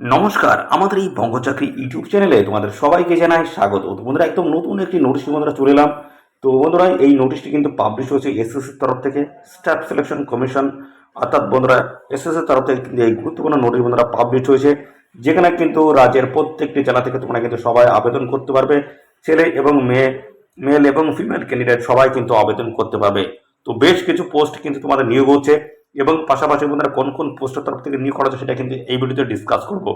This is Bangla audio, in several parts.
নমস্কার, আমাদের এই বঙ্গচাকরি ইউটিউব চ্যানেলে তোমাদের সবাইকে জানাই স্বাগত। তো বন্ধুরা, একদম নতুন একটি নোটিশ বন্ধুরা চলে এলাম। তো বন্ধুরা, এই নোটিশটি কিন্তু পাবলিশ হয়েছে এসএসসির তরফ থেকে স্টাফ সিলেকশন কমিশন অর্থাৎ বন্ধুরা এসএসসির তরফ থেকে কিন্তু এই গুরুত্বপূর্ণ নোটিশ বন্ধুরা পাবলিশ হয়েছে, যেখানে কিন্তু রাজ্যের প্রত্যেকটি জেলা থেকে তোমরা কিন্তু সবাই আবেদন করতে পারবে, ছেলে এবং মেয়ে মেল এবং ফিমেল ক্যান্ডিডেট সবাই কিন্তু আবেদন করতে পারবে। তো বেশ কিছু পোস্ট কিন্তু তোমাদের নিয়োগ হচ্ছে। এবং পাশাপাশি বন্ধুরা কোন কোন পোস্টের তরফ থেকে নিয়োগ করা হচ্ছে সেটা কিন্তু এই ভিডিওতে ডিসকাস করব।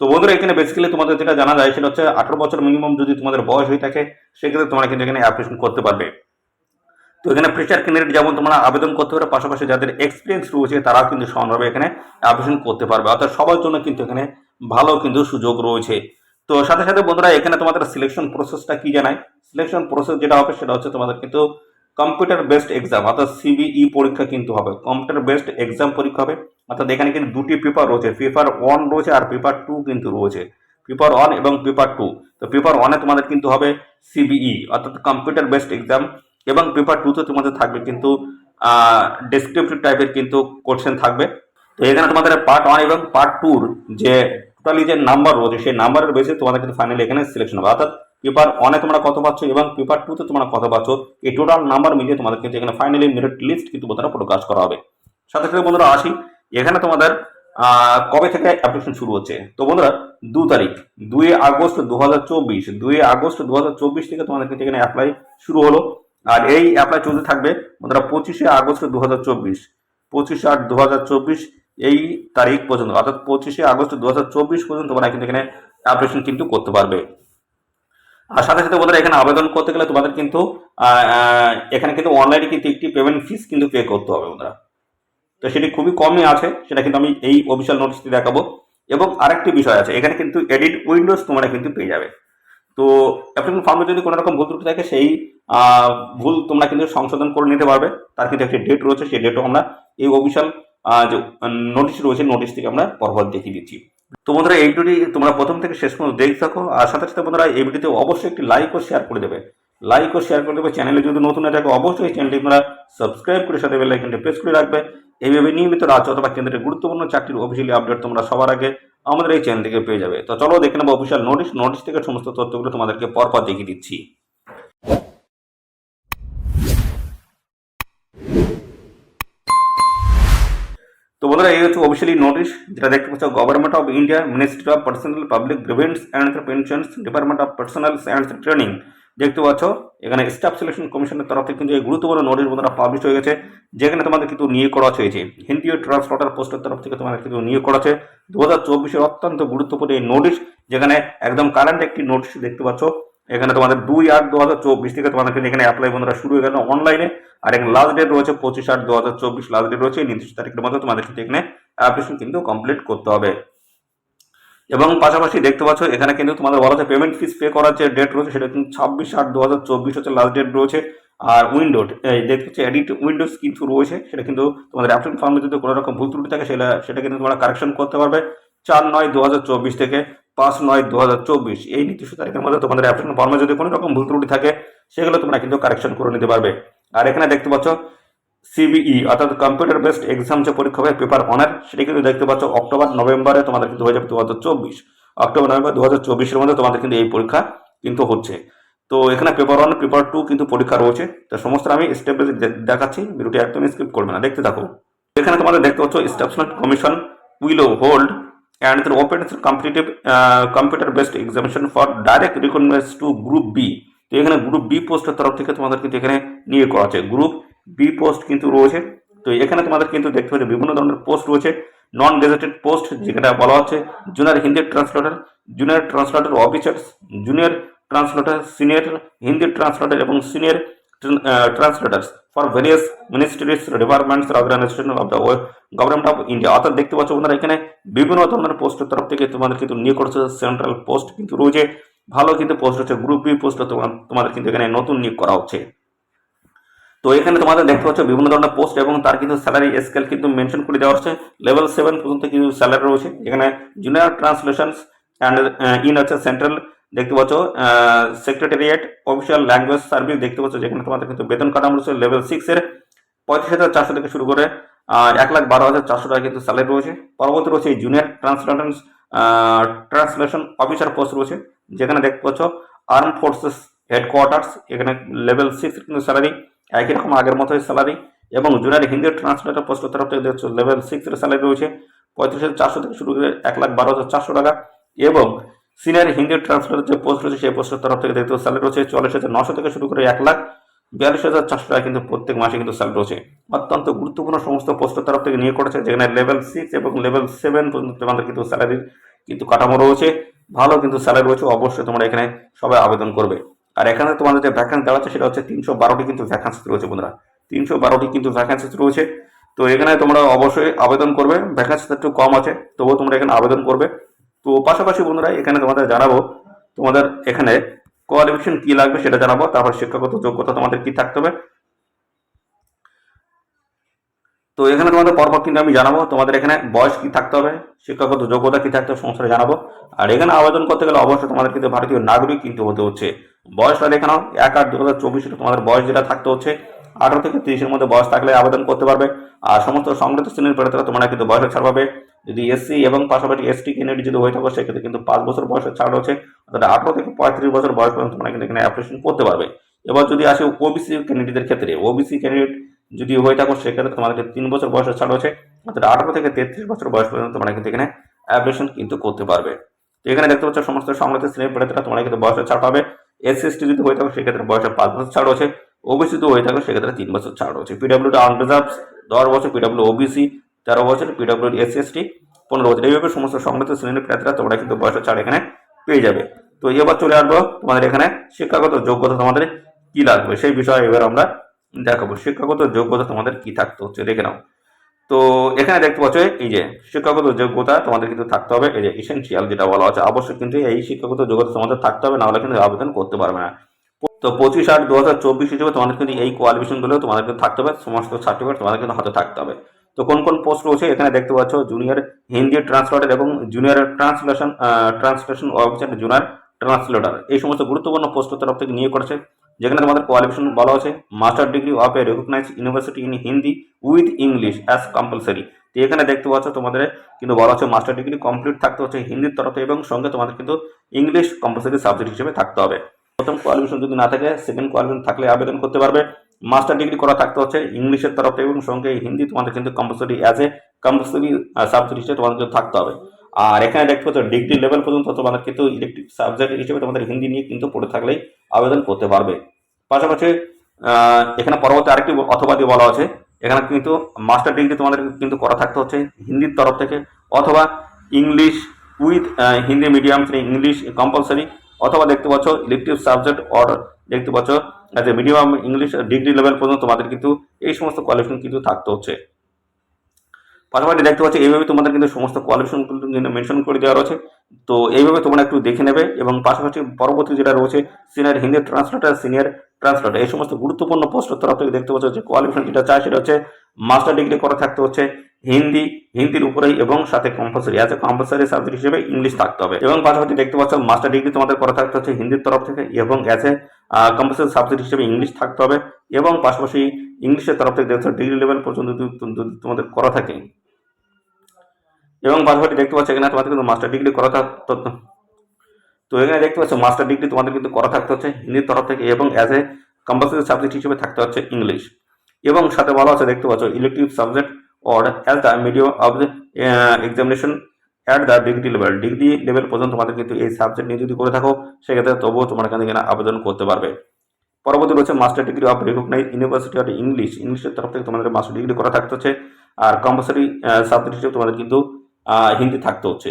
তো বন্ধুরা, এখানে বেসিক্যালি তোমাদের যেটা জানা যায় সেটা হচ্ছে আঠারো বছর মিনিমাম যদি তোমাদের বয়স হয়ে থাকে, সেক্ষেত্রে তোমরা কিন্তু এখানে অ্যাপ্লিকেশন করতে পারবে। তো এখানে ফ্রেশার ক্যান্ডিডেট যেমন তোমরা আবেদন করতে পারবে পাশাপাশি যাদের এক্সপিরিয়েন্স রয়েছে তারাও কিন্তু সমানভাবে এখানে অ্যাপ্লিকেশন করতে পারবে। অর্থাৎ সবার জন্য কিন্তু এখানে ভালো কিন্তু সুযোগ রয়েছে। তো সাথে সাথে বন্ধুরা, এখানে তোমাদের সিলেকশন প্রসেসটা কি জানায়? সিলেকশন প্রসেস যেটা হবে সেটা হচ্ছে তোমাদের কিন্তু কম্পিউটার বেসড এক্সাম অর্থাৎ সিবিই পরীক্ষা কিন্তু হবে। কম্পিউটার বেসড এক্সাম পরীক্ষা হবে, অর্থাৎ এখানে কিন্তু দুটি পেপার রয়েছে। পেপার ওয়ান রয়েছে আর পেপার টু কিন্তু রয়েছে। পেপার ওয়ান এবং পেপার টু তো পেপার ওয়ানে তোমাদের কিন্তু হবে সিবিই অর্থাৎ কম্পিউটার বেসড এক্সাম এবং পেপার টুতে তোমাদের থাকবে কিন্তু ডেসক্রিপটিভ টাইপের কিন্তু কোশ্চেন থাকবে। তো এখানে তোমাদের পার্ট ওয়ান এবং পার্ট টুর যে টোটালি যে নাম্বার রয়েছে, সেই নাম্বারের বেসে তোমাদের কিন্তু ফাইনালি এখানে সিলেকশন হবে। অর্থাৎ পেপার ওয়ানে তোমরা কত পাচ্ছ এবং পেপার টুতে তোমরা কত পাচ্ছ, এই টোটাল নাম্বার মিলিয়ে তোমাদের কিন্তু এখানে ফাইনালি মেরিট লিস্ট কিন্তু বন্ধুরা প্রকাশ করা হবে। সাথে সাথে বন্ধুরা আসি, এখানে তোমাদের কবে থেকে অ্যাপ্লিকেশন শুরু হচ্ছে? তো বন্ধুরা, দু তারিখ, দুই আগস্ট দু হাজার চব্বিশ, দুই আগস্ট দু হাজার চব্বিশ থেকে তোমাদের কিন্তু এখানে অ্যাপ্লাই শুরু হলো। আর এই অ্যাপ্লাই চলতে থাকবে বন্ধুরা পঁচিশে আগস্ট দু হাজার চব্বিশ, পঁচিশে আট দু হাজার চব্বিশ, এই তারিখ পর্যন্ত, অর্থাৎ পঁচিশে আগস্ট দু হাজার চব্বিশ পর্যন্ত তোমরা কিন্তু এখানে অ্যাপ্লিকেশন কিন্তু করতে পারবে। আর সাথে সাথে বন্ধুরা এখানে আবেদন করতে গেলে তোমাদের কিন্তু এখানে কিন্তু অনলাইনে কিন্তু একটি পেমেন্ট ফিস কিন্তু পে করতে হবে বন্ধুরা তো সেটি খুবই কমই আছে, সেটা কিন্তু আমি এই অফিসিয়াল নোটিশটি দেখাবো। এবং আরেকটি বিষয় আছে, এখানে কিন্তু এডিট উইন্ডোজ তোমরা কিন্তু পেয়ে যাবে। তো অ্যাপ্লিকেশন ফর্মে যদি কোনো রকম ভুল ত্রুটি থাকে, সেই ভুল তোমরা কিন্তু সংশোধন করে নিতে পারবে। তার কিন্তু একটি ডেট রয়েছে, সেই ডেটও আমরা এই অফিসিয়াল যে নোটিশ রয়েছে নোটিশ থেকে আমরা পরপর দেখিয়ে দিচ্ছি। তো বন্ধুরা, এই ভিডিওটি তোমরা প্রথম থেকে শেষ পর্যন্ত দেখতে থাকো। আর সাথে সাথে বন্ধুরা, এই ভিডিওতে অবশ্যই একটি লাইক ও শেয়ার করে দেবে। লাইক ও শেয়ার করে দেবে। চ্যানেলে যদি নতুন হয়ে থাকে, অবশ্যই চ্যানেলটি তোমরা সাবস্ক্রাইব করে সাথে বেল আইকনটি প্রেস করে রাখবে। এইভাবে নিয়মিত রাজ্য অথবা কেন্দ্রের গুরুত্বপূর্ণ চাকরির অফিসিয়ালি আপডেট তোমরা সবার আগে আমাদের এই চ্যানেল থেকে পেয়ে যাবে। তো চলো, দেখে নেব অফিসিয়াল নোটিশ নোটিশ থেকে সমস্ত তথ্যগুলো তোমাদেরকে পরপর দেখিয়ে দিচ্ছি। বন্ধুরা, এই হচ্ছে অফিসিয়ালি নোটিশ যেটা দেখতে পাচ্ছ government of India ministry of personnel public grievance and pensions department of personnel and training দেখতে পাচ্ছ, এখানে স্টাফ সিলেকশন কমিশনের তরফ থেকে কিন্তু এই গুরুত্বপূর্ণ নোটিশ বন্ধুরা পাবলিশ হয়ে গেছে, যেখানে তোমাদের কিন্তু নিয়োগ করা হয়েছে হিন্দি ট্রান্সপোর্টার পোস্টের তরফ থেকে তোমাদের কিন্তু নিয়োগ করা হয়েছে দু হাজার চব্বিশের অত্যন্ত গুরুত্বপূর্ণ এই নোটিশ যেখানে একদম কারেন্ট একটি নোটিশ দেখতে পাচ্ছ এখানে তোমাদের দুই আট দু হাজার চব্বিশ থেকে তোমাদের এখানে অ্যাপ্লাই বন্ধুরা শুরু হয়ে অনলাইনে আর এখানে লাস্ট ডেট রয়েছে পঁচিশ আট দু হাজার চব্বিশ লাস্ট ডেট রয়েছে নির্দিষ্ট তারিখের মধ্যে তোমাদের কিন্তু এখানে অ্যাপ্লিকেশন কিন্তু কমপ্লিট করতে হবে। এবং পাশাপাশি দেখতে পাচ্ছ, এখানে কিন্তু তোমাদের বলা হচ্ছে পেমেন্ট ফিস পে করার যে ডেট রয়েছে সেটা কিন্তু ছাব্বিশ আট দু হাজার চব্বিশ হচ্ছে লাস্ট ডেট রয়েছে। আর উইন্ডো দেখতে পাচ্ছ এডিট উইন্ডোজ কিন্তু রয়েছে, সেটা কিন্তু তোমাদের অ্যাপ্লিকেশন ফর্মে যদি কোনো রকম ভুল ত্রুটি থাকে, সেটা সেটা কিন্তু তোমরা কারেকশন করতে পারবে। চার নয় দু হাজার চব্বিশ থেকে পাঁচ নয় দু এই নির্দিষ্ট তারিখের মধ্যে তোমাদের অ্যাপ্লিকেশন ফর্মে যদি কোনো রকম ভুল ত্রুটি থাকে, সেগুলো তোমরা কিন্তু কারেকশন করে নিতে পারবে। আর এখানে দেখতে পাচ্ছ সিবিই অর্থাৎ কম্পিউটার বেসড এক্সাম যে পরীক্ষা হবে পেপার অনার সেটা কিন্তু দেখতে পাচ্ছ অক্টোবর, নভেম্বরে তোমাদের কিন্তু হয়ে যাবে দু হাজার চব্বিশ। অক্টোবর, নভেম্বর দু হাজার মধ্যে তোমাদের কিন্তু এই পরীক্ষা কিন্তু হচ্ছে। তো এখানে পেপার ওয়ান পেপার টু কিন্তু পরীক্ষা রয়েছে। তো সমস্ত আমি স্টেপ দেখাচ্ছি, ভিডিওটি একদম স্কিপ করবে না। দেখতে থাকো। এখানে তোমাদের দেখতে পাচ্ছ স্টাফসমেন্ট commission will hold and open competitive computer based examination for direct recognise to group B তো এখানে গ্রুপ বি পোস্টের তরফ থেকে তোমাদের কিন্তু এখানে নিয়োগ করা আছে। গ্রুপ বি পোস্ট কিন্তু রয়েছে। তো এখানে তোমাদের কিন্তু দেখতে পাচ্ছ বিভিন্ন ধরনের পোস্ট রয়েছে। নন গেজেটেড পোস্ট যেটা বলা হচ্ছে junior Hindi translator junior translator officers junior translator senior Hindi translator এবং senior translators for various ministries departments organisation of the government of India অর্থাৎ দেখতে পাচ্ছ বন্ধুরা, এখানে বিভিন্ন ধরনের পোস্টের তরফ থেকে তোমাদের কিন্তু নিয়োগ করছে সেন্ট্রাল পোস্ট কিন্তু রয়েছে। ভালো কিন্তু পোস্ট হচ্ছে গ্রুপ বি পোস্ট তোমাদের কিন্তু এখানে নতুন নিয়োগ করা হচ্ছে। তো এখানে তোমাদের দেখতে পাচ্ছ বিভিন্ন ধরনের পোস্ট এবং তার কিন্তু স্যালারি স্কেল কিন্তু মেনশন করে দেওয়া হচ্ছে। লেভেল সেভেন পর্যন্ত কিন্তু স্যালারি রয়েছে। এখানে জুনিয়র ট্রান্সলেশনস অ্যান্ড ইন হচ্ছে সেন্ট্রাল দেখতে পাচ্ছ সেক্রেটারিয়েট অফিসিয়াল ল্যাঙ্গুয়েজ সার্ভিস দেখতে পাচ্ছ, যেখানে তোমাদের কিন্তু বেতন কাঠামো রয়েছে লেভেল সিক্সের পঁয়ত্রিশ হাজার চারশো থেকে শুরু করে এক লাখ বারো হাজার চারশো টাকা কিন্তু স্যালারি রয়েছে। পরবর্তী রয়েছে junior translation translation officer post রয়েছে, যেখানে দেখতে পাচ্ছ আর্ম ফোর্সেস হেডকোয়ার্টার্স এখানে লেভেল সিক্স কিন্তু স্যালারি একই রকম আগের মতোই স্যালারি এবং জুনিয়র হিন্দি ট্রান্সলেটর পোস্টের তরফ থেকে দেখছ লেভেল সিক্সের স্যালারি রয়েছে, পঁয়ত্রিশ হাজার চারশো থেকে শুরু করে এক লাখ বারো হাজার চারশো টাকা, এবং সিনিয়র হিন্দি ট্রান্সলেটর যে পোস্ট রয়েছে, সেই পোস্টের তরফ থেকে দেখতে স্যালারি রয়েছে চল্লিশ হাজার নশো থেকে শুরু করে এক লাখ বিয়াল্লিশ হাজার চারশো টাকা কিন্তু প্রত্যেক মাসে কিন্তু স্যালারি রয়েছে। অত্যন্ত গুরুত্বপূর্ণ সমস্ত পোস্টের তরফ থেকে নিয়ে করেছে, যেখানে লেভেল সিক্স এবং লেভেল সেভেন পর্যন্ত তোমাদের কিন্তু স্যালারির কিন্তু কাঠামো রয়েছে। ভালো কিন্তু স্যালারি রয়েছে, অবশ্যই তোমরা এখানে সবাই আবেদন করবে। আর এখানে তোমাদের যে ভ্যাকান্সি দেওয়া আছে, সেটা হচ্ছে তিনশো বারোটি কিন্তু ভ্যাকান্সি রয়েছে বন্ধুরা। তিনশো বারোটি কিন্তু ভ্যাকান্সি রয়েছে। তো এখানে তোমরা অবশ্যই আবেদন করবে ভ্যাকান্সি একটু কম আছে, তবুও তোমরা এখানে আবেদন করবে। তো পাশাপাশি বন্ধুরা, এখানে তোমাদের জানাব তোমাদের এখানে কোয়ালিফিকেশন কি লাগবে সেটা জানাব, তারপর শিক্ষাগত যোগ্যতা তোমাদের কি থাকতে হবে। তো এখানে তোমাদের পরপর কিন্তু আমি জানাব তোমাদের এখানে বয়স কি থাকতে হবে, শিক্ষাগত যোগ্যতা কি থাকতে হবে সমস্ত জানাব। আর এখানে আবেদন করতে গেলে অবশ্যই তোমাদের কিন্তু ভারতীয় নাগরিক কিন্তু হতে হচ্ছে। বয়সটা দেখে নাও, এক আট দু হাজার চব্বিশে তোমাদের বয়স যেটা থাকতে হচ্ছে আঠারো থেকে তিরিশের মধ্যে বয়স থাকলে আবেদন করতে পারবে। আর সমস্ত সংগঠিত শ্রেণির প্রার্থীরা তোমরা কিন্তু বয়সের ছাড় পাবে। যদি এসসি এবং পাশাপাশি এসটি ক্যান্ডিডেট যদি হয়ে থাকো, সেক্ষেত্রে কিন্তু পাঁচ বছর বয়সের ছাড় রয়েছে। অর্থাৎ আঠারো থেকে পঁয়ত্রিশ বছর বয়স পর্যন্ত তোমরা কিন্তু এখানে অ্যাপ্লিকেশন করতে পারবে। এবার যদি আসে ওবিসি ক্যান্ডিডেটের ক্ষেত্রে ওবিসি ক্যান্ডিডেট যদি হয়ে থাকো, সেক্ষেত্রে তোমাদেরকে তিন বছর বয়সের ছাড় রয়েছে। অর্থাৎ আঠারো থেকে তেত্রিশ বছর বয়স পর্যন্ত তোমরা কিন্তু এখানে অ্যাপ্লিকেশন কিন্তু করতে পারবে। তো এখানে দেখতে পাচ্ছ, সমস্ত সংগঠিত শ্রেণির প্রার্থীরা তোমরা কিন্তু বয়সের ছাড় পাবে। এসসি এসটি যদি হয়ে থাকো, সেক্ষেত্রে বয়সের পাঁচ বছর ছাড় রয়েছে। ওবিসি তো হয়ে থাকো সেক্ষেত্রে তিন বছর ছাড় রয়েছে। পিডাব্লিউডি আনরিজার্ভ দশ বছর পিডাব্লিউ ওবিসি তেরো বছর পিডাব্লিউ এসসি এসটি পনেরো বছর। এইভাবে সমস্ত সংগঠিত শ্রেণির প্রার্থীরা তোমরা কিন্তু বয়সের ছাড় এখানে পেয়ে যাবে। তো এবার চলে আসব তোমাদের এখানে শিক্ষাগত যোগ্যতা তোমাদের কি লাগবে? সেই বিষয়ে এবার আমরা দেখাবো। শিক্ষাগত যোগ্যতা তোমাদের কি থাকতে হচ্ছে? দেখে নাও। তো এখানে দেখতে পাচ্ছ এই যে শিক্ষাগত যোগ্যতা তোমাদের কিন্তু থাকতে হবে। এই যে ইসেন্সিয়াল যেটা বলা হচ্ছে, অবশ্যই কিন্তু এই শিক্ষাগত যোগ্যতা তোমাদের থাকতে হবে, নাহলে কিন্তু আবেদন করতে পারবে না। তো পঁচিশ আট দু হাজার চব্বিশ হিসেবে তোমাদের কিন্তু এই কোয়ালিফিকেশনগুলো তোমাদের কিন্তু থাকতে হবে, সমস্ত সার্টিফিকেট তোমাদের কিন্তু হাতে থাকতে হবে। তো কোন কোন পোস্ট রয়েছে? এখানে দেখতে পাচ্ছ জুনিয়র হিন্দি ট্রান্সলেটর এবং junior translation translation officer junior translator এই সমস্ত গুরুত্বপূর্ণ পোস্টের তরফ থেকে নিয়োগ করেছে, যেখানে তোমাদের কোয়ালিফিকেশন বলা আছে master degree of a recognise university in Hindi with English as compulsory তো এখানে দেখতে পাচ্ছ তোমাদের কিন্তু বলা হচ্ছে মাস্টার ডিগ্রি কমপ্লিট থাকতে হচ্ছে হিন্দির তরফে এবং সঙ্গে তোমাদের কিন্তু ইংলিশ কম্পালসারি সাবজেক্ট হিসেবে থাকতে হবে। প্রথম কোয়ালিফিকেশন যদি না থাকে সেকেন্ড কোয়ালিফিকেশন থাকলে আবেদন করতে পারবে। মাস্টার ডিগ্রি করা থাকতে হচ্ছে ইংলিশের তরফ থেকে এবং সঙ্গে হিন্দি তোমাদের কিন্তু compulsory as a compulsory subject হিসেবে তোমাদের কিন্তু থাকতে হবে। আর এখানে দেখতে পাচ্ছ ডিগ্রি লেভেল পর্যন্ত তোমাদের কিন্তু ইলেকট্রিক সাবজেক্ট হিসেবে তোমাদের হিন্দি নিয়ে কিন্তু পড়ে থাকলেই আবেদন করতে পারবে। পাশাপাশি এখানে পরবর্তী আরেকটি অথবা দিয়ে বলা আছে। এখানে কিন্তু মাস্টার ডিগ্রি তোমাদের কিন্তু করা থাকতে হচ্ছে হিন্দির তরফ থেকে। অথবা English with Hindi medium English compulsory অথবা দেখতে পাচ্ছ ইলেকটিভ সাবজেক্ট অর দেখতে পাচ্ছ as a minimum English degree level পর্যন্ত তোমাদের কিন্তু এই সমস্ত কোয়ালিফিকেশন কিন্তু থাকতে হচ্ছে। পাশাপাশি দেখতে পাচ্ছ এইভাবে তোমাদের কিন্তু সমস্ত কোয়ালিফিকেশন কিন্তু মেনশন করে দেওয়া রয়েছে। তো এইভাবে তোমরা একটু দেখে নেবে এবং পাশাপাশি পরবর্তী যেটা রয়েছে senior Hindi translator senior translator এই সমস্ত গুরুত্বপূর্ণ পোস্টের তরফ থেকে দেখতে পাচ্ছ যে কোয়ালিফিকেশন যেটা চাই সেটা হচ্ছে মাস্টার ডিগ্রি করা থাকতে হচ্ছে। হিন্দি, হিন্দির উপরেই এবং সাথে কম্পালসারি এ কম্পালসারি সাবজেক্ট হিসেবে ইংলিশ থাকতে হবে। এবং পাশাপাশি দেখতে পাচ্ছ মাস্টার ডিগ্রি তোমাদের করা থাকতে হচ্ছে হিন্দির তরফ থেকে এবং অ্যাজ এ কম্পালসারি সাবজেক্ট হিসেবে ইংলিশ থাকতে হবে এবং পাশাপাশি ইংলিশের তরফ থেকে দেখতে ডিগ্রি লেভেল পর্যন্ত যদি তোমাদের করা থাকে। এবং পাশাপাশি দেখতে পাচ্ছ, এখানে তোমাদের কিন্তু মাস্টার ডিগ্রি করা থাকতো তো এখানে দেখতে পাচ্ছ মাস্টার ডিগ্রি তোমাদের কিন্তু করা থাকতে হচ্ছে হিন্দির তরফ থেকে এবং অ্যাজ এ কম্পালসারি সাবজেক্ট হিসেবে থাকতে হচ্ছে ইংলিশ এবং সাথে বলা আছে, দেখতে পাচ্ছ elective subject or as the medium of the examination at the degree level degree level পর্যন্ত তোমাদের কিন্তু এই সাবজেক্ট নিয়ে যদি করে থাকো, সেক্ষেত্রে তবুও তোমার এখানে এখানে আবেদন করতে পারবে। পরবর্তী রয়েছে master degree of recognise university of English ইংলিশের তরফ থেকে তোমাদের মাস্টার ডিগ্রি করা থাকতে হচ্ছে। আর কম্পালসারি সাবজেক্ট হিসেবে তোমাদের কিন্তু হিন্দি থাকতে হচ্ছে।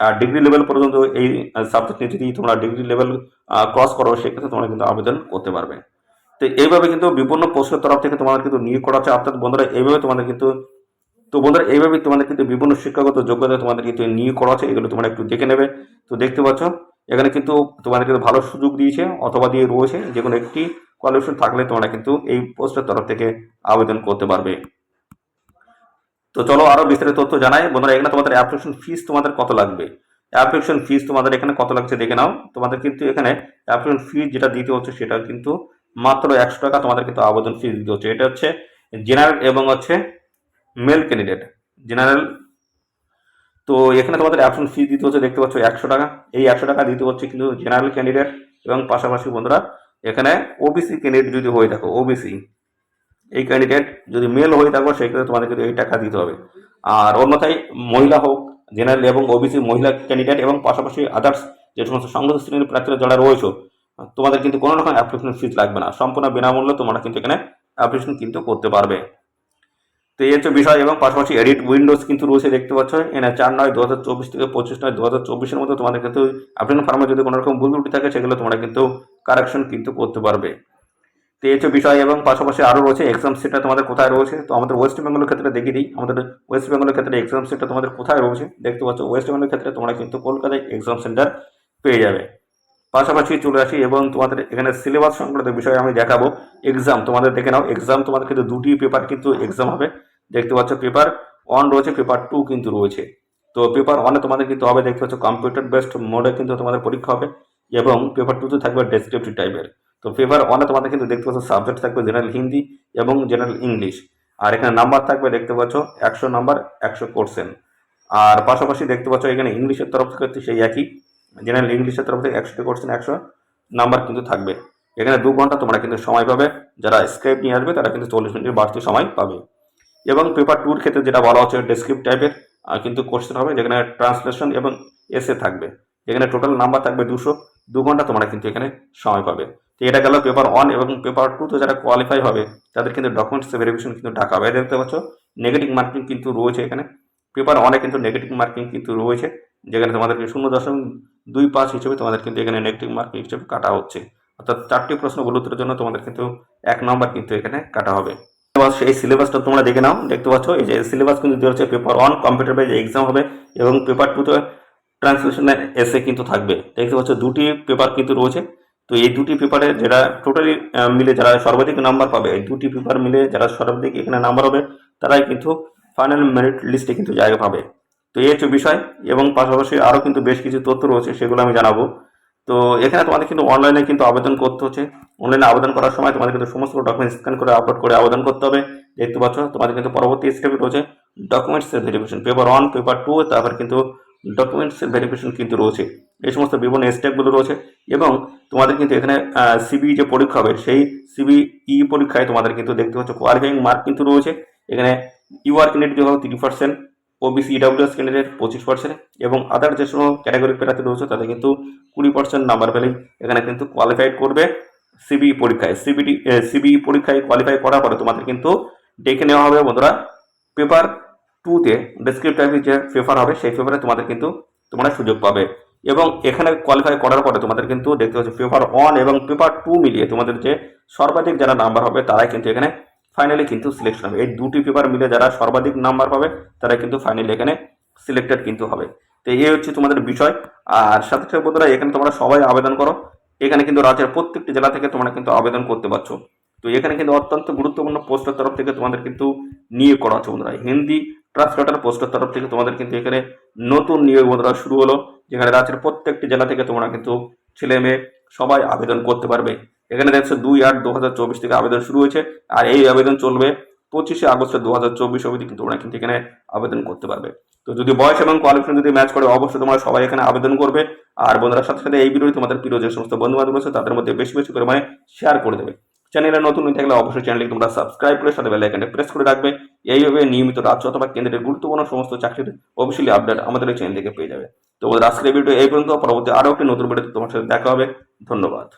আর ডিগ্রি লেভেল পর্যন্ত এই সাবজেক্ট নিয়ে যদি তোমরা ডিগ্রি লেভেল ক্রস করো, সেক্ষেত্রে তোমরা কিন্তু আবেদন করতে পারবে। তো এইভাবে কিন্তু বিভিন্ন পোস্টের তরফ থেকে তোমাদের কিন্তু নিয়োগ করা হচ্ছে। অর্থাৎ বন্ধুরা, এইভাবে তোমাদের কিন্তু তো বন্ধুরা এইভাবে তোমাদের কিন্তু বিভিন্ন শিক্ষাগত যোগ্যতা তোমাদের কিন্তু নিয়োগ করা আছে এগুলো তোমরা একটু দেখে নেবে। তো দেখতে পাচ্ছ, এখানে কিন্তু তোমাদের কিন্তু ভালো সুযোগ দিয়েছে, অথবা দিয়ে রয়েছে, যে কোনো একটি কোয়ালিফিকেশন থাকলে তোমরা কিন্তু এই পোস্টের তরফ থেকে আবেদন করতে পারবে। তো চলো আরও বিস্তারিত তথ্য জানাই। বন্ধুরা, এখানে তোমাদের অ্যাপ্লিকেশন ফিস তোমাদের কত লাগবে? অ্যাপ্লিকেশন ফিস তোমাদের এখানে কত লাগছে দেখে নাও। তোমাদের কিন্তু এখানে অ্যাপ্লিকেশন ফিস যেটা দিতে হচ্ছে, সেটা কিন্তু মাত্র একশো টাকা তোমাদের কিন্তু আবেদন ফিস দিতে হচ্ছে। এটা হচ্ছে জেনারেল এবং হচ্ছে মেল ক্যান্ডিডেট জেনারেল তো এখানে তোমাদের অ্যাপশন ফি দিতে হচ্ছে, দেখতে পাচ্ছ একশো টাকা। এই একশো টাকা দিতে হচ্ছে কিন্তু জেনারেল ক্যান্ডিডেট এবং পাশাপাশি বন্ধুরা, এখানে ওবিসি ক্যান্ডিডেট যদি হয়ে থাকো ওবিসি এই ক্যান্ডিডেট যদি মেল হয়ে থাকো, সেক্ষেত্রে তোমাদের কিন্তু এই টাকা দিতে হবে। আর অন্যথায় মহিলা হোক জেনারেল এবং ওবিসি মহিলা ক্যান্ডিডেট এবং পাশাপাশি আদার্স যে সমস্ত সংগত শ্রেণির প্রার্থীরা যারা রয়েছে, তোমাদের কিন্তু কোনো রকম অ্যাপ্লিকেশন ফিস লাগবে না। সম্পূর্ণ বিনামূল্যে তোমরা কিন্তু এখানে অ্যাপ্লিকেশন কিন্তু করতে পারবে। তো এই হচ্ছে বিষয় এবং পাশাপাশি এডিট উইন্ডোজ কিন্তু রয়েছে, দেখতে পাচ্ছ। এনে চার নয় দু হাজার চব্বিশ থেকে পঁচিশ নয় দু হাজার চব্বিশের মধ্যে তোমাদের কিন্তু অ্যাপ্লিকেশন ফার্মে যদি কোনো রকম ভুল ত্রুটি থাকে, সেগুলো তোমরা কিন্তু কারেকশন কিন্তু করতে পারবে। তো এই হচ্ছে বিষয় এবং পাশাপাশি আরও রয়েছে এক্সাম সেটটা তোমাদের কোথায় রয়েছে? তো আমাদের ওয়েস্ট বেঙ্গলের ক্ষেত্রে দেখিয়ে দিই। আমাদের ওয়েস্ট বেঙ্গলের ক্ষেত্রে এক্সাম সেটটা তোমাদের কোথায় রয়েছে? দেখতে পাচ্ছ ওয়েস্ট বেঙ্গলের ক্ষেত্রে তোমরা কিন্তু কলকাতায় এক্সাম সেন্টার পেয়ে যাবে। পাশাপাশি চলে আসি এবং তোমাদের এখানে সিলেবাস সংক্রান্ত বিষয়ে আমি দেখাবো। এক্সাম তোমাদের দেখে নাও এক্সাম তোমাদের কিন্তু দুটি পেপার কিন্তু এক্সাম হবে। দেখতে পাচ্ছ পেপার ওয়ান রয়েছে পেপার টু কিন্তু রয়েছে। তো পেপার ওয়ানে তোমাদের কিন্তু হবে, দেখতে পাচ্ছ কম্পিউটার বেসড মোডে কিন্তু তোমাদের পরীক্ষা হবে এবং পেপার টুতে থাকবে ডেসক্রিপটিভ টাইপের তো পেপার ওয়ানে তোমাদের কিন্তু দেখতে পাচ্ছ সাবজেক্ট থাকবে জেনারেল হিন্দি এবং জেনারেল ইংলিশ আর এখানে নাম্বার থাকবে, দেখতে পাচ্ছ একশো নাম্বার একশো কোর্সেন আর পাশাপাশি দেখতে পাচ্ছ এখানে ইংলিশের তরফ থেকে সেই একই। জেনারেল ইংলিশের তরফ থেকে একশোটি কোর্সেন একশো নাম্বার কিন্তু থাকবে। এখানে দু ঘণ্টা তোমরা কিন্তু সময় পাবে। যারা স্ক্রাইব নিয়ে আসবে, তারা কিন্তু চল্লিশ মিনিটের বাড়তি সময় পাবে। এবং পেপার টুর ক্ষেত্রে যেটা বলা হচ্ছে ডেসক্রিপ্ট টাইপের কিন্তু কোশ্চেন হবে, যেখানে ট্রান্সলেশন এবং এসে থাকবে। এখানে টোটাল নাম্বার থাকবে দুশো। দু ঘণ্টা তোমরা কিন্তু এখানে সময় পাবে। তো এটা গেল পেপার ওয়ান এবং পেপার টু তো যারা কোয়ালিফাই হবে, তাদের কিন্তু ডকুমেন্টস ভেরিফিকেশন কিন্তু ঢাকা হবে দেখতে পাচ্ছ। নেগেটিভ মার্কিং কিন্তু রয়েছে এখানে। পেপার ওয়ানে কিন্তু নেগেটিভ মার্কিং কিন্তু রয়েছে, যেখানে তোমাদেরকে শূন্য দশমিক দুই পাঁচ হিসেবে তোমাদের কিন্তু এখানে নেগেটিভ মার্কিং হিসেবে কাটা হচ্ছে। অর্থাৎ চারটি প্রশ্নগুলো উত্তরের জন্য তোমাদের কিন্তু এক নম্বর কিন্তু এখানে কাটা হবে। এই সিলেবাসটা তোমরা দেখে নাও। দেখতে পাচ্ছ, এই যে সিলেবাস কিন্তু দেওয়া হচ্ছে paper one computer base exam হবে এবং পেপার টুতে ট্রান্সলেশনের এসে কিন্তু থাকবে। দেখতে পাচ্ছ, দুটি পেপার কিন্তু রয়েছে। তো এই দুটি পেপারে যারা টোটালি মিলে যারা সর্বাধিক নাম্বার পাবে, এই দুটি পেপার মিলে যারা সর্বাধিক এখানে নাম্বার হবে, তারাই কিন্তু ফাইনাল মেরিট লিস্টে কিন্তু জায়গা পাবে। তো এই হচ্ছে বিষয় এবং পাশাপাশি আরও কিন্তু বেশ কিছু তথ্য রয়েছে, সেগুলো আমি জানাব। তো এখানে তোমাদের কিন্তু অনলাইনে কিন্তু আবেদন করতে হচ্ছে। অনলাইনে আবেদন করার সময় তোমাদের কিন্তু সমস্ত ডকুমেন্ট স্ক্যান করে আপলোড করে আবেদন করতে হবে। দেখতে পাচ্ছ, তোমাদের কিন্তু পরবর্তী স্টেপে রয়েছে ডকুমেন্টসের verification paper one paper two তারপর কিন্তু ডকুমেন্টসের ভেরিফিকেশন কিন্তু রয়েছে। এই সমস্ত বিভিন্ন স্টেপগুলো রয়েছে এবং তোমাদের কিন্তু এখানে সিবি যে পরীক্ষা হবে, সেই সিবি ই পরীক্ষায় তোমাদের কিন্তু দেখতে পাচ্ছ কোয়ালিফাইং মার্ক কিন্তু রয়েছে। এখানে ইউ ইউআর ক্যান্ডিডেট হবে three percent OBC EWS candidate পঁচিশ পার্সেন্ট এবং আদার যে সমস্ত ক্যাটাগরি প্রার্থী রয়েছে, তাদের কিন্তু কুড়ি পার্সেন্ট নাম্বার পেলেই এখানে কিন্তু কোয়ালিফাইড করবে। সিবি পরীক্ষায় সিবিটি সিবি পরীক্ষায় কোয়ালিফাই করার পরে তোমাদের কিন্তু ডেকে নেওয়া হবে বন্ধুরা। পেপার টুতে ডেসক্রিপটিভ যে পেপার হবে, সেই পেপারে তোমাদের কিন্তু তোমরা সুযোগ পাবে। এবং এখানে কোয়ালিফাই করার পরে তোমাদের কিন্তু দেখতে পাচ্ছ পেপার ওয়ান এবং পেপার টু মিলিয়ে তোমাদের যে সর্বাধিক যারা নাম্বার হবে, তারাই কিন্তু এখানে ফাইনালি কিন্তু সিলেকশন হবে। এই দুটি পেপার মিলে যারা সর্বাধিক নাম্বার পাবে, তারা কিন্তু ফাইনালি এখানে সিলেক্টেড কিন্তু হবে। তো এই হচ্ছে তোমাদের বিষয়। আর সাথে সাথে বন্ধুরা, এখানে তোমরা সবাই আবেদন করো। এখানে কিন্তু রাজ্যের প্রত্যেকটি জেলা থেকে তোমরা কিন্তু আবেদন করতে পারছ। তো এখানে কিন্তু অত্যন্ত গুরুত্বপূর্ণ পোস্টের তরফ থেকে তোমাদের কিন্তু নিয়োগ করা হচ্ছে বন্ধুরা। হিন্দি ট্রান্সলেটার পোস্টের তরফ থেকে তোমাদের কিন্তু এখানে নতুন নিয়োগ বন্ধুরা শুরু হলো। যেখানে রাজ্যের প্রত্যেকটি জেলা থেকে তোমরা কিন্তু ছেলে মেয়ে সবাই আবেদন করতে পারবে। এখানে দেখছ দুই আট দু হাজার চব্বিশ থেকে আবেদন শুরু হয়েছে, আর এই আবেদন চলবে পঁচিশে আগস্ট দু হাজার চব্বিশ অবধি, কিন্তু তোমরা কিন্তু এখানে আবেদন করতে পারবে। তো যদি বয়স এবং কোয়ালিফিকেশন যদি ম্যাচ করে, অবশ্যই তোমরা সবাই এখানে আবেদন করবে। আর বন্ধুরা, সাথে সাথে এই ভিডিও তোমাদের প্রিয় যে সমস্ত বন্ধু বান্ধব আছে তাদের মধ্যে বেশি বেশি পরিমাণে শেয়ার করে দেবে। চ্যানেলে নতুন হয়ে থাকলে অবশ্যই চ্যানেলটি তোমরা সাবস্ক্রাইব করে, সাথে বেলাইকানটা প্রেস করে রাখবে। এইভাবে নিয়মিত রাজ্য অথবা কেন্দ্রের গুরুত্বপূর্ণ সমস্ত চাকরির অবশ্যই আপডেট আমাদের এই চ্যানেল থেকে পেয়ে যাবে। তো আজকের ভিডিও এই পর্যন্ত। পরবর্তী আরও একটি নতুন ভিডিওতে তোমার সাথে দেখা হবে। ধন্যবাদ।